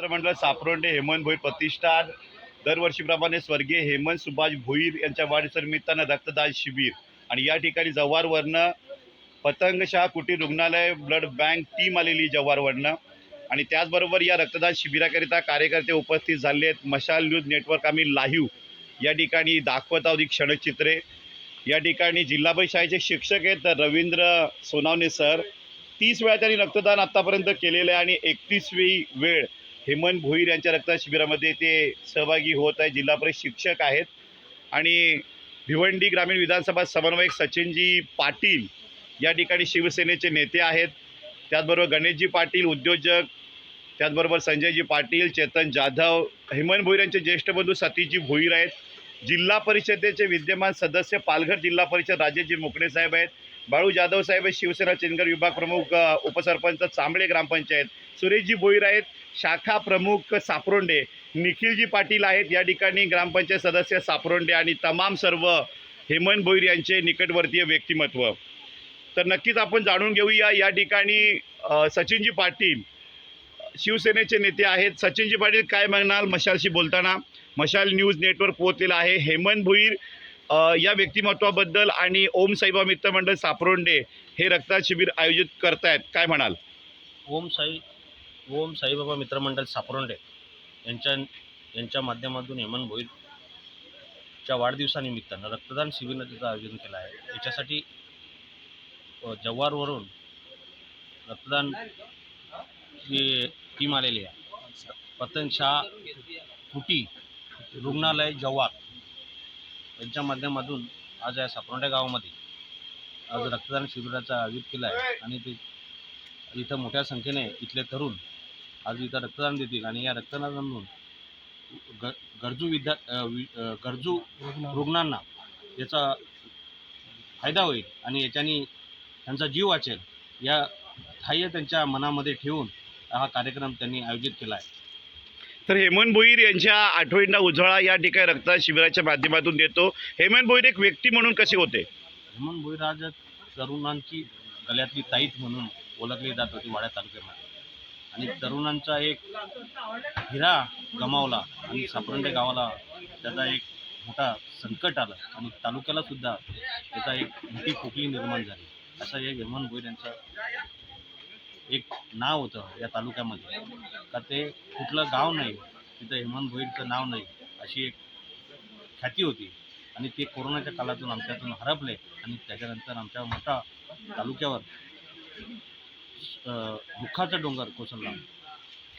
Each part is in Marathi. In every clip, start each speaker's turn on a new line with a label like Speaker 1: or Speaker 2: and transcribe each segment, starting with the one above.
Speaker 1: मित्रमंडळ सापरोंडे हेमंत भोईर प्रतिष्ठान दरवर्षीप्रमाणे स्वर्गीय हेमंत सुभाष भोईर यांच्या वाढदिवसानिमित्तानं रक्तदान शिबिर. आणि या ठिकाणी जव्हारवरनं पतंगशाह कुटीर रुग्णालय ब्लड बँक टीम आलेली जव्हारवरनं. आणि त्याचबरोबर या रक्तदान शिबिराकरिता कार्यकर्ते उपस्थित झाले आहेत. मशाल न्यूज नेटवर्क आम्ही लाईव्ह या ठिकाणी दाखवत आहोत ही क्षणचित्रे. या ठिकाणी जिल्हा शाळेचे शिक्षक आहेत रवींद्र सोनावणे सर. तीस वेळा त्यांनी रक्तदान आत्तापर्यंत केलेलं आहे आणि एकतीसवी वेळ हेमंत भोईर यांच्या रक्तदान शिबिरामध्ये ते सहभागी होत आहे जिल्हा परिषद शिक्षक आहेत. आणि भिवंडी ग्रामीण विधानसभा समन्वयक सचिनजी पाटील या ठिकाणी शिवसेनेचे नेते आहेत. त्याचबरोबर गणेशजी पाटील उद्योजक त्याचबरोबर संजयजी पाटील चेतन जाधव हेमंत भोईर यांचे ज्येष्ठ बंधू सतीशजी भोईर आहेत. जिल्हा परिषदेचे विद्यमान सदस्य पालघर जिल्हा परिषद राजेशजी मुकणे साहेब आहेत. बाळू जाधव साहेब हे शिवसेना चिनगर विभाग प्रमुख उपसरपंच चांबळे ग्रामपंचायत. सुरेशजी भोईर आहेत शाखा प्रमुख सापरोंडे. निखिलजी पाटील आहेत या ठिकाणी ग्रामपंचायत सदस्य सापरोंडे आणि तमाम सर्व हेमंत भोईर यांचे निकटवर्तीय व्यक्तिमत्व. तर नक्कीच आपण जाणून घेऊया या ठिकाणी सचिनजी पाटील शिवसेनेचे नेते आहेत. सचिनजी पाटील काय म्हणाल? मशालशी बोलताना. मशाल न्यूज नेटवर्क पोहोचलेला आहे. हेमंत भोईर या व्यक्तिमत्वाबद्दल आणि ओम साईबा मित्रमंडळ सापरोंडे हे रक्तदान शिबिर आयोजित करतायत काय म्हणाल?
Speaker 2: ओम साई ओम साईबाबा मित्रमंडळ सापरोंडे यांच्या यांच्या माध्यमातून हेमन भोईरच्या वाढदिवसानिमित्तानं रक्तदान शिबिराचं आयोजन केलं आहे. याच्यासाठी जव्हारवरून रक्तदान टीम आलेली आहे पतनशाह कुटी रुग्णालय जव्हार. यांच्या माध्यमातून आज या सापरोंडे गावामध्ये आज रक्तदान शिबिराचं आयोजित केलं आहे. आणि ते इथं मोठ्या संख्येने इथले तरुण आज इथं रक्तदान देतील. आणि या रक्तदानामधून ग गरजू विद्या गरजू रुग्णांना याचा फायदा होईल आणि याच्यानी त्यांचा जीव वाचेल. या ध्येय त्यांच्या मनामध्ये ठेवून हा कार्यक्रम त्यांनी आयोजित केला आहे.
Speaker 1: तर हेमंत भोईर यांच्या आठवणींना उजळा या ठिकाणी रक्तदान शिबिराच्या माध्यमातून देतो. हेमंत भोईर एक व्यक्ती म्हणून कसे होते?
Speaker 2: हेमंत भोईराज तरुणांची गळ्यातली ताईत म्हणून ओळखली जात होती वाड्या तालुक्यामध्ये. आणि तरुणांचा एक हिरा गमावला आणि सापरंडे गावाला त्याचा एक मोठा संकट आलं. आणि तालुक्याला सुद्धा त्याचा एक मोठी खोकली निर्माण झाली. असं एक हेमंत भोईर यांचा एक नाव होतं या तालुक्यामध्ये. का ते कुठलं गाव नाही तिथं हेमंत भोईरचं नाव नाही अशी एक ख्याती होती. आणि ते कोरोनाच्या काळातून आमच्यातून हरपले आणि त्याच्यानंतर आमच्या मोठा तालुक्यावर दुःखाचा डोंगर कोसळला.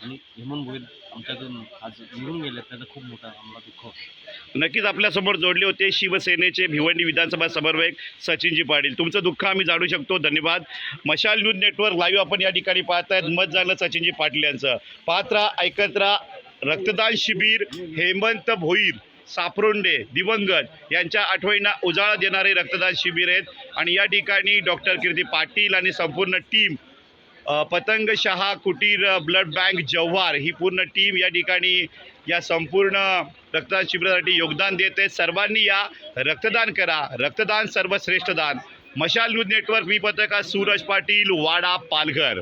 Speaker 2: आणि हेमंत भोईर आमच्यातून आज निघून गेले त्याचं खूप मोठा आम्हाला दुःख
Speaker 1: नक्कीच आपल्यासमोर जोडले होते शिवसेनेचे भिवंडी विधानसभा समन्वयक सचिनजी पाटील. तुमचं दुःख आम्ही जाणू शकतो. धन्यवाद. मशाल न्यूज नेटवर्क लाईव्ह आपण या ठिकाणी पाहत आहेत मत झालं सचिनजी पाटील यांचं. पात्रा ऐकत राहा. रक्तदान शिबिर हेमंत भोईर सापरोंडे दिवंगत यांच्या आठवणींना उजाळा देणारे रक्तदान शिबिर आहेत. आणि या ठिकाणी डॉक्टर कीर्ती पाटील आणि संपूर्ण टीम पतंगशहा पतंग शहा कुटीर ब्लड बँक जव्हार ही पूर्ण टीम या ठिकाणी या संपूर्ण रक्तदान शिबिरासाठी योगदान देते सर्वांनी या रक्तदान करा. रक्तदान सर्वश्रेष्ठ दान. मशाल न्यूज नेटवर्क मी पत्रकार सूरज पाटील वाडा पालघर.